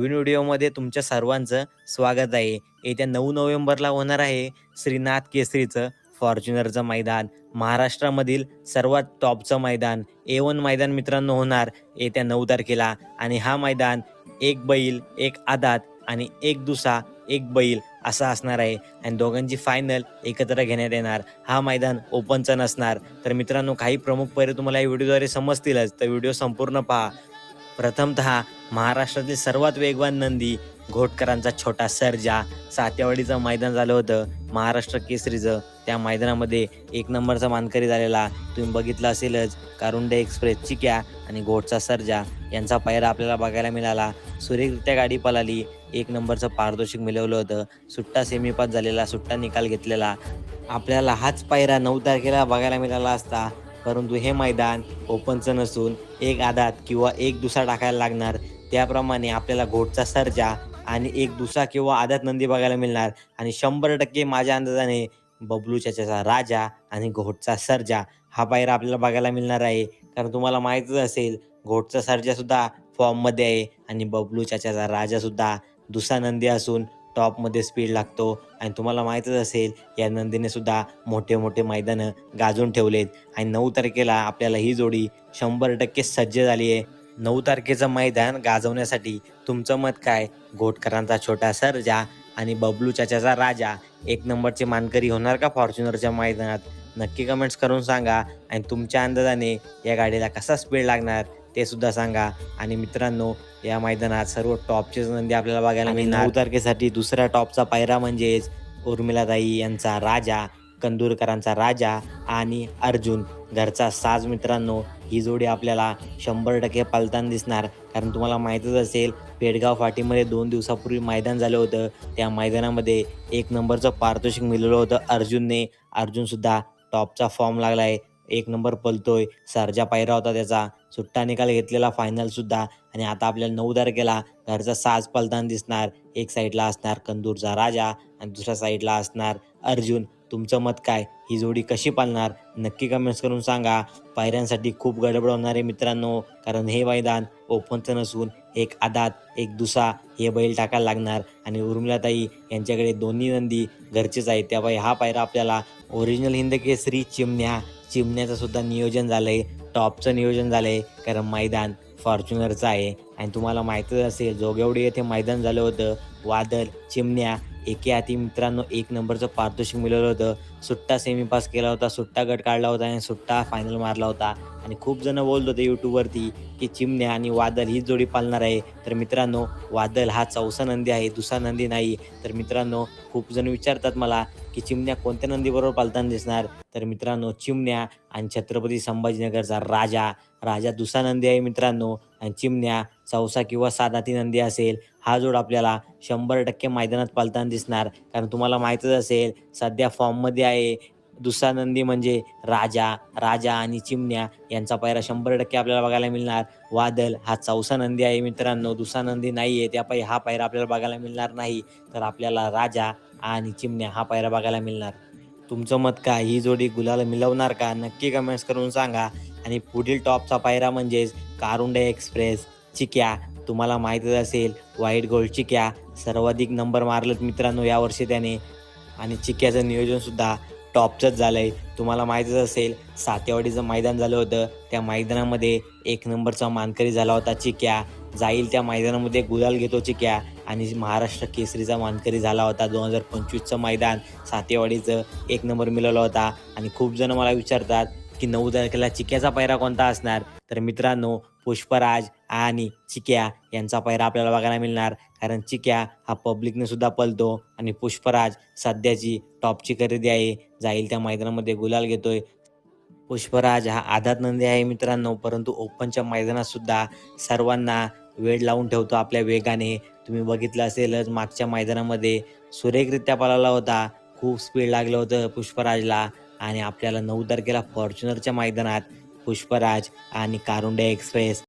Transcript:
नवीन व्हिडिओमध्ये तुमच्या सर्वांचं स्वागत आहे. येत्या नऊ नोव्हेंबरला होणार आहे श्रीनाथ केसरीचं फॉर्च्युनरचं मैदान. महाराष्ट्रामधील सर्वात टॉपचं मैदान. ए वन मैदान मित्रांनो होणार येत्या नऊ तारखेला. आणि हा मैदान एक बैल एक आदात आणि एक दुसा एक बैल असा असणार आहे. आणि दोघांची फायनल एकत्र घेण्यात येणार. हा मैदान ओपनचं नसणार. तर मित्रांनो काही प्रमुख पैरे तुम्हाला या व्हिडिओद्वारे समजतीलच. तर व्हिडिओ संपूर्ण पहा. प्रथमतः महाराष्ट्रातील सर्वात वेगवान नंदी घोटकरांचा छोटा सर्जा सातेवाडीचं मैदान झालं होतं महाराष्ट्र केसरीचं. त्या मैदानामध्ये एक नंबरचा मानकरी झालेला तुम्ही बघितलं असेलच कारुंडे एक्सप्रेस चिक्या आणि घोटचा सर्जा. यांचा पायरा आपल्याला बघायला मिळाला. सुरेखरित्या गाडी पलाली एक नंबरचं पारितोषिक मिळवलं होतं. सुट्टा सेमीपास झालेला सुट्टा निकाल घेतलेला. आपल्याला हाच पायरा नऊ तारखेला बघायला मिळाला असता. परंतु हे मैदान ओपनचं नसून एक आदात किंवा एक दुसरा टाकायला लागणार. त्याप्रमाणे आपल्याला घोटचा सर्जा आणि एक दुसरा किंवा आदत नंदी बघायला मिळणार. आणि शंभर टक्के माझ्या अंदाजाने बबलू चाचाचा राजा आणि घोटचा सर्जा हा पायरा आपल्याला बघायला मिळणार आहे. कारण तुम्हाला माहीतच असेल घोटचा सर्जासुद्धा फॉर्ममध्ये आहे आणि बबलू चाचाचा राजा सुद्धा नंदी असून टॉपमध्ये स्पीड लागतो. आणि तुम्हाला माहीतच असेल या नंदीने सुद्धा मोठे मोठे मैदानं गाजून ठेवलेत. आणि नऊ तारखेला आपल्याला ही जोडी शंभर टक्के सज्ज झाली आहे. नऊ तारखेचं मैदान गाजवण्यासाठी तुमचं मत काय? घोटकरांचा छोटा सर्जा आणि बबलू चाच्याचा राजा. एक नंबरचे मानकरी होणार का फॉर्च्युनरच्या मैदानात? नक्की कमेंट्स करून सांगा. आणि तुमच्या अंदाजाने या गाडीला कसा स्पीड लागणार ते सुद्धा सांगा. आणि मित्रांनो या मैदानात सर्व टॉपचेच नंदी आपल्याला बघायला मिळणार. नऊ तारखेसाठी दुसऱ्या टॉपचा पायरा म्हणजेच उर्मिलाताई यांचा राजा कंदूरकरांचा राजा आणि अर्जुन. घरचा साज मित्रांनो ही जोडी आपल्याला शंभर टक्के पालताना दिसणार. कारण तुम्हाला माहीतच असेल पेडगाव फाटीमध्ये दोन दिवसापूर्वी मैदान झालं होतं. त्या मैदानामध्ये एक नंबरचं पारितोषिक मिळवलं होतं अर्जुनने. अर्जुनसुद्धा टॉपचा फॉर्म लागला आहे एक नंबर पलतोय. सरजा पायरा होता त्याचा. सुट्टा निकाल घेतलेला फायनलसुद्धा. आणि आता आपल्याला नऊ तारखेला घरचा साज पलताना दिसणार. एक साईडला असणार कंदूरचा राजा आणि दुसऱ्या साईडला असणार अर्जुन. तुमचं मत काय? ही जोडी कशी पालणार? नक्की कमेंट्स करून सांगा. पायऱ्यांसाठी खूप गडबड होणार आहे मित्रांनो. कारण हे मैदान ओपनचं नसून एक आदात एक दुसा हे बैल टाकायला लागणार. आणि उर्मिलाताई यांच्याकडे दोन्ही नंदी घरचेच आहेत. त्यामुळे हा पायरा आपल्याला ओरिजिनल हिंद केसरी चिमण्या चिमण्याचं सुद्धा नियोजन झालं आहे टॉपचं नियोजन झालं आहे कारण मैदान फॉर्च्युनरचं आहे. आणि तुम्हाला माहीतच असेल जोगेवडी येथे मैदान झालं होतं. वादल चिमण्या एके हाती मित्रांनो एक नंबरचं पारितोषिक मिळवलं होतं. सुट्टा सेमी पास केला होता सुट्टा गट काढला होता आणि सुट्टा फायनल मारला होता. आणि खूप जण बोलत होते यूट्यूबवरती की चिमण्या आणि वादल ही जोडी पालणार आहे. तर मित्रांनो वादल हा चौसा नंदी आहे दुसरा नंदी नाही. तर मित्रांनो खूप जण विचारतात मला की चिमण्या कोणत्या नंदीबरोबर पालताना दिसणार? तर मित्रांनो चिमण्या आणि छत्रपती संभाजीनगरचा राजा. राजा दुसरा नंदी आहे मित्रांनो. आणि चिमण्या चौसा किंवा सादाती नंदी असेल हा जोड आपल्याला शंभर टक्के मैदानात पालताना दिसणार. कारण तुम्हाला माहीतच असेल सध्या फॉर्ममध्ये आहे. दुसरा नंदी म्हणजे राजा राजा आणि चिमण्या यांचा पायरा शंभर टक्के आपल्याला बघायला मिळणार. वादल हा चौसा नंदी आहे मित्रांनो. दुसरा नंदी नाही आहे त्या पायी हा पायरा आपल्याला बघायला मिळणार नाही. तर आपल्याला राजा आणि चिमण्या हा पायरा बघायला मिळणार. तुमचं मत काय? ही जोडी गुलाला मिळवणार का? नक्की कमेंट्स करून सांगा. आणि पुढील टॉपचा पायरा म्हणजेच कारुंडे एक्सप्रेस. चिक्या तुम्हाला माहीतच असेल व्हाईट गोल्ड चिक्या. सर्वाधिक नंबर मारलेत मित्रांनो यावर्षी त्याने. आणि चिक्याचं नियोजनसुद्धा टॉपचंच झालं आहे तुम्हाला माहीतच असेल सातेवाडीचं मैदान झालं होतं. त्या मैदानामध्ये एक नंबरचा मानकरी झाला होता चिक्या. जाईल त्या मैदानामध्ये गुलाल घेतो चिक्या. आणि महाराष्ट्र केसरीचा मानकरी झाला होता दोन हजार पंचवीसचं मैदान. सातेवाडीचं एक नंबर मिळवला होता. आणि खूप जण मला विचारतात की नऊ तारखेला चिक्याचा पायरा कोणता असणार? तर मित्रांनो पुष्पराज आणि चिक्या यांचा पायरा आपल्याला बघायला मिळणार. कारण चिक्या हा पब्लिकने सुद्धा पलतो आणि पुष्पराज सध्याची टॉपची खरेदी आहे. जाईल त्या मैदानामध्ये गुलाल घेतोय. पुष्पराज हा आधात नंदी आहे मित्रांनो परंतु ओपनच्या मैदानात सुद्धा सर्वांना वेळ लावून ठेवतो आपल्या वेगाने. तुम्ही बघितलं असेलच मागच्या मैदानामध्ये सुरेखरित्या पळाला होता. खूप स्पीड लागलं होतं पुष्पराजला आणि आपल्याला नऊ तारखेला फॉर्च्युनरच्या मैदानात पुष्पराज आणि कारुंडे एक्सप्रेस